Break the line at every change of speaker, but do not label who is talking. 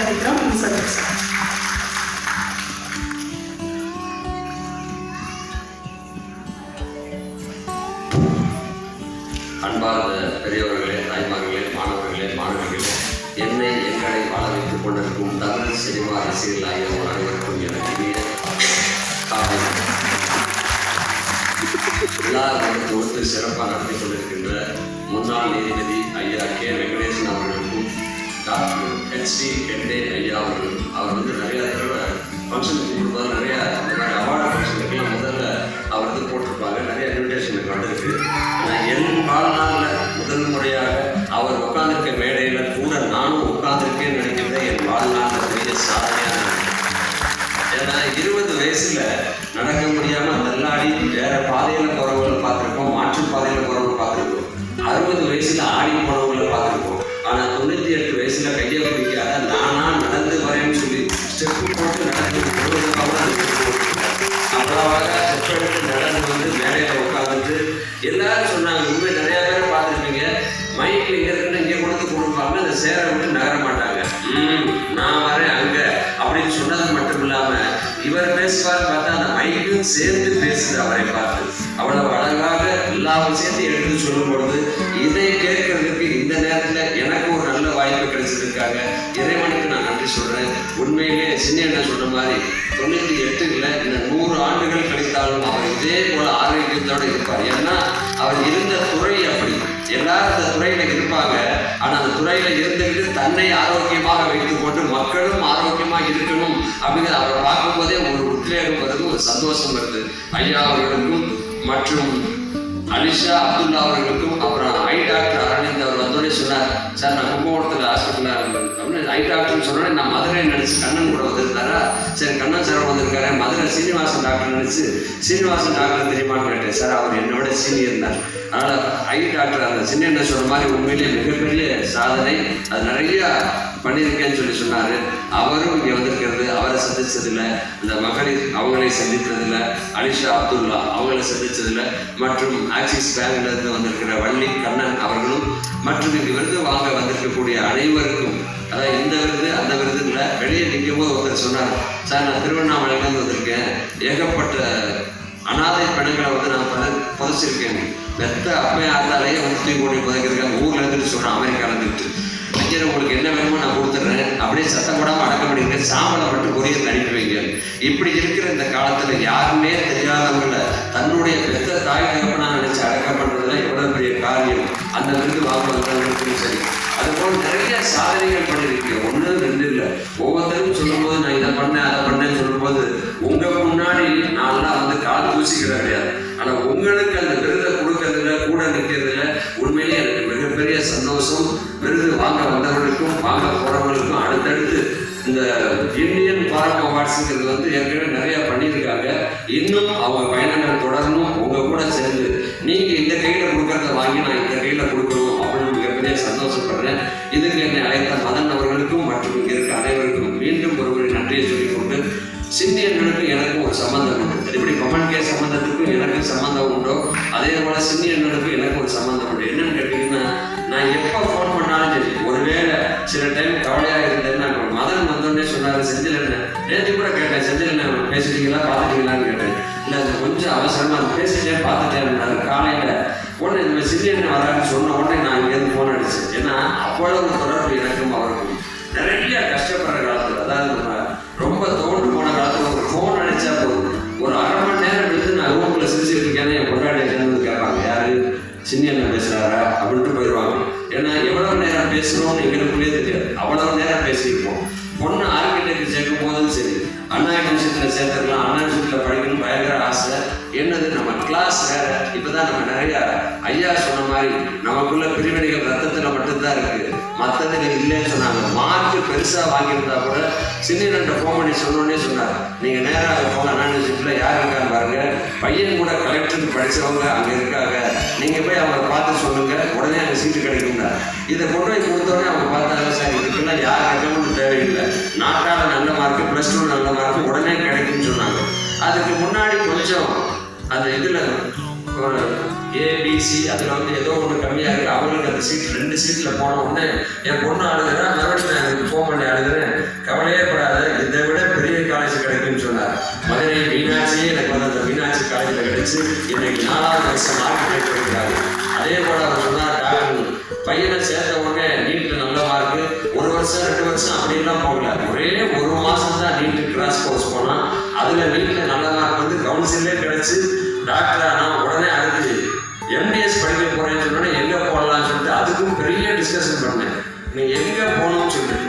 அழைக்கிறோம் சந்தோஷம்
அன்பார்ந்த பெரியவர்களே தாய்மார்களே மாணவர்களே மாணவிகளே என்னை எங்களை வாழ வைத்துக் கொண்டிருக்கும் தமிழ் சினிமா ரசிகர்களாகிய உங்கள் அனைவருக்கும் எனக்கு இனிய காலை விழா தொகுத்து சிறப்பாக நடத்தி கொண்டிருக்கின்ற முன்னாள் நீதிபதி ஐயா கே வெங்கடேசன் அவர்களுக்கும் டாக்டர் ஹெச் டி கெண்டே ஐயா அவர்கள் அவர் வந்து நிறைய தடவை ஃபங்க்ஷனுக்கு கொடுப்பாரு நிறைய இந்த அவார்டு ஃபங்க்ஷனுக்குலாம் முதல்ல அவர் வந்து போட்டிருப்பாங்க நிறைய இன்விடேஷன் வந்திருக்கு ஆனால் என் வாழ்நாளில் முதல் முறையாக அவர் உட்காந்துருக்க மேடையில் கூட நானும் உட்காந்துருக்கேன்னு நினைக்கிறேன் தொண்ணூத்தி கையை பிடிக்காத நானா நடந்து வரேன்னு சொல்லி ஸ்டெப் போட்டு நடந்து அவ்வளவாக ஸ்டெப் எடுத்து நடந்து வந்து மேடையில உட்காந்து எல்லாரும் சொன்னாங்க. உண்மை நிறைய பேர் பார்த்துருப்பீங்க. மைக்கில் இங்க இருக்குன்னு இங்கே கொடுத்து கொடுப்பாங்க. அந்த சேரை விட்டு நகர மாட்டாங்க. ம், நான் வரேன் அங்க அப்படின்னு சொன்னது மட்டும் இல்லாம இவர் பேசுவார் பார்த்தா அந்த மைக்கும் சேர்ந்து பேசுது அவரை பார்த்து. அவ்வளவு அழகாக எல்லா விஷயத்தையும் எடுத்து சொல்லும் பொழுது இதை கேட்கறதுக்கு இந்த நேரத்துல எனக்கு ஒரு நல்ல வாய்ப்பு கிடைச்சிருக்காங்க இறைவனுக்கு நான் நன்றி சொல்றேன். உண்மையிலே சின்ன என்ன சொல்கிற மாதிரி தொண்ணூற்றி எட்டுல இந்த நூறு ஆண்டுகள் கழித்தாலும் அவர் இதே போல் ஆரோக்கியத்தோட இருப்பார். ஏன்னா அவர் இருந்த துறை அப்படி. எல்லாரும் அந்த துறையில இருப்பாங்க. ஆனால் அந்த துறையில் இருந்துக்கிட்டு தன்னை ஆரோக்கியமாக வைத்துக் கொண்டு மக்களும் ஆரோக்கியமா இருக்கணும் அப்படிங்கிறத அவரை பார்க்கும்போதே ஒரு உத்வேகம் வருது ஒரு சந்தோஷம் வருது. ஐயா அவர்களுக்கும் மற்றும் அலிஷா அப்துல்லா அவர்களுக்கும் அப்புறம் ஐ டாக்டர் அரவிந்த் அவர் வந்தோடனே சொன்னார் சார் நான் கும்பகோணத்தில் ஹாஸ்பிட்டலில் அப்படின்னு ஐ டாக்டர்னு சொன்னோடனே நான் மதுரை நினச்சி கண்ணன் கூட வந்திருந்தாரா? சரி கண்ணன் சார் வந்திருக்காரு மதுரை சீனிவாசன் டாக்டர் நினச்சி சீனிவாசன் டாக்டர் தெரியுமான்னு கேட்டேன். சார் அவர் என்னோட சீனியர் தான் அதனால் ஐ டாக்டர் அந்த சின்ன என்ன சொன்ன மாதிரி உண்மையிலேயே மிகப்பெரிய சாதனை. அது நிறைய பண்ணியிருக்கேன்னு சொல்லி சொன்னார். அவரும் இங்கே வந்திருக்கிறது அவரை சந்திச்சதில்ல. இந்த மகளிர் அவங்களை சந்தித்ததில்ல. அனிஷா அப்துல்லா அவங்களை சந்திச்சதில்ல மற்றும் ஆக்சிஸ் பேங்கிலிருந்து வந்திருக்கிற வள்ளி கண்ணன் அவர்களும் மற்றும் இங்கு விருது வாங்க வந்திருக்கக்கூடிய அனைவருக்கும் வெளியே நிற்கும் போது ஒருத்தர் சொன்னார் சார் நான் திருவண்ணாமலையிலேருந்து வந்திருக்கேன். ஏகப்பட்ட அனாதை பெண்களை வந்து நான் புத புதைச்சிருக்கேன். மெத்த அப்பையா இருந்தாலே வந்து தூக்கி கொண்டு புதைக்கிறதுக்காக ஊரில் இருந்துட்டு சொல்றேன் அமெரிக்கா இருந்துட்டு. ஐயர் உங்களுக்கு என்ன வேணுமோ நான் கொடுத்துட்றேன். அப்படியே சத்தம் போடாமல் அடக்க முடியுங்க. சாம்பலை மட்டும் கொரியர் அனுப்பிவிங்க இப்படி இருக்கிற இந்த காலத்தில் யாருமே தெரியாதவங்களை தன்னுடைய பெத்த தாய் தகப்பனா நினைச்சு அடக்கம் பண்ணுறதுல எவ்வளோ பெரிய காரியம். அந்த விருது வாங்குவதற்கும் சரி. அதுபோல் நிறைய சாதனைகள் பண்ணியிருக்கீங்க. ஒன்றும் ரெண்டு இல்லை. ஒவ்வொருத்தரும் சொல்லும்போது நான் இதை பண்ணேன் அதை பண்ணேன்னு சொல்லும்போது உங்க முன்னாடி நான்லாம் வந்து கால் தூசிக்கிற கிடையாது ஆனா உங்களுக்கு அந்த விருதை கொடுக்கறதுல கூட நிற்கிறதுல உண்மையிலேயே எனக்கு மிகப்பெரிய சந்தோஷம். விருது வாங்க வந்தவர்களுக்கும் வாங்க போறவங்களுக்கும் அடுத்தடுத்து இந்த இந்தியன் ஃபாரம் அவார்ட்ஸுங்கிறது வந்து ஏற்கனவே நிறைய பண்ணியிருக்காங்க. இன்னும் அவங்க பயணங்கள் தொடரணும். உங்க கூட சேர்ந்து. நீங்க இந்த கையில கொடுக்கறத வாங்கி நான் இந்த கையில கொடுக்கணும். சந்தோஷப்படுறேன். இதுக்கு என்னை அழைத்த மதன் அவர்களுக்கும் மற்றும் இங்கே இருக்க அனைவருக்கும் மீண்டும் ஒரு நன்றியை சொல்லிக்கொண்டு சிந்தியர்களுக்கும் எனக்கும் ஒரு சம்பந்தம் உண்டு. எப்படி கே சம்பந்தத்துக்கும் எனக்கும் சம்பந்தம் உண்டோ அதே போல சிந்தியர்களுக்கும் எனக்கும் ஒரு சம்பந்தம் உண்டு. என்னன்னு கேட்டீங்கன்னா நான் எப்போ ஃபோன் பண்ணாலும் சரி ஒருவேளை சில டைம் கவலையாக இருந்தேன்னா மதன் வந்தோடனே சொன்னாங்க செந்தில் என்ன நேற்று கூட கேட்டேன் செந்தில் என்ன பேசிட்டீங்களா பார்த்துட்டீங்களான்னு கேட்டேன். இல்லை அது கொஞ்சம் அவசரமாக அது பார்த்துட்டே இருந்தார் காலையில் உடனே இந்த சிந்தியன் வரான்னு சொன்ன உடனே நான் இங்கேருந்து ஃபோன் அடிச்சேன். ஏன்னா அவ்வளவு தொடர்பு எனக்கும் அவருக்கும். நிறைய கஷ்டப்படுற காலத்தில் அதாவது நம்ம ரொம்ப தோண்டு போன காலத்தில் ஒரு ஃபோன் அடித்தா போதும். ஒரு அரை மணி நேரம் எடுத்து நான் ரூமில் சிரிச்சுட்டு இருக்கேன் என் கொண்டாடி என்னன்னு கேட்பாங்க. யார்? சின்ன பேசுகிறாரா அப்படின்ட்டு போயிடுவாங்க. ஏன்னா எவ்வளவு நேரம் பேசணும்னு எங்களுக்குள்ளே தெரியாது. அவ்வளவு நேரம் பேசியிருப்போம். பொண்ணு ஆர்கிடெக்ட் சேர்க்கும் போதும் சரி. அண்ணா யூனிவர்சிட்டியில் சேர்த்துக்கலாம். அண்ணா யூனிவர்சிட்டியில் படிக்கணும் பயங்கர ஆசை. என்னது நம்ம கிளாஸ் வேற. இப்பதான் நம்ம நிறைய ஐயா சொன்ன மாதிரி நமக்குள்ள பிரிவினைகள் ரத்தத்தில் மட்டும்தான் இருக்கு. மற்றதுல இல்லைன்னு சொன்னாங்க. மார்க் பெருசாக வாங்கியிருந்தா கூட சின்ன ரெண்டு ஃபோன் பண்ணி சொன்னோன்னே சொன்னார் நீங்கள் நேராக போங்க. அண்ணா யூனிவர்சிட்டியில் யார் இருக்கான்னு பாருங்க. பையன் கூட கலெக்டருக்கு படிச்சவங்க அங்கே இருக்காங்க. நீங்கள் போய் அவங்களை பார்த்து சொல்லுங்கள் உடனே அங்கே சீட்டு கிடைக்கும்னா இதை கொண்டு போய் கொடுத்தோடனே அவங்க பார்த்தாங்க சார் அந்த இதில் ஒரு ஏபிசி அதில் வந்து ஏதோ ஒன்று கம்மியாக இருக்குது அவங்களுக்கு அந்த சீட் ரெண்டு சீட்டில் போன உடனே என் பொண்ணு அழுகிறேன் மறுபடியும் நான் எனக்கு ஃபோன் பண்ணி அழுகிறேன். கவலையே படாத இதை விட பெரிய காலேஜ் கிடைக்கும்னு சொன்னார். மதுரை மீனாட்சியே எனக்கு வந்து அந்த மீனாட்சி காலேஜில் கிடைச்சி இன்னைக்கு நாலாவது வருஷம் மார்க் கேட்டிருக்கிறாரு. அதே போல் அவர் சொன்னார் பையனை சேர்த்த உடனே நீட்டில் நல்ல மார்க்கு ஒரு வருஷம் ரெண்டு வருஷம் அப்படின்லாம் போகல. ஒரே ஒரு மாதம் தான் நீட்டு கிராஸ் கோர்ஸ் போனால் அதில் வெளியில் நல்லா வந்து கவுன்சிலே கிடச்சி டாக்டர் ஆனால் உடனே அடுத்து எம்பிஎஸ் படிக்க போகிறேன்னு சொன்னோன்னே எங்கே போடலாம்னு சொல்லிட்டு அதுக்கும் பெரிய டிஸ்கஷன் பண்ணேன். நீ எங்கே போகணும்னு சொல்லிட்டு.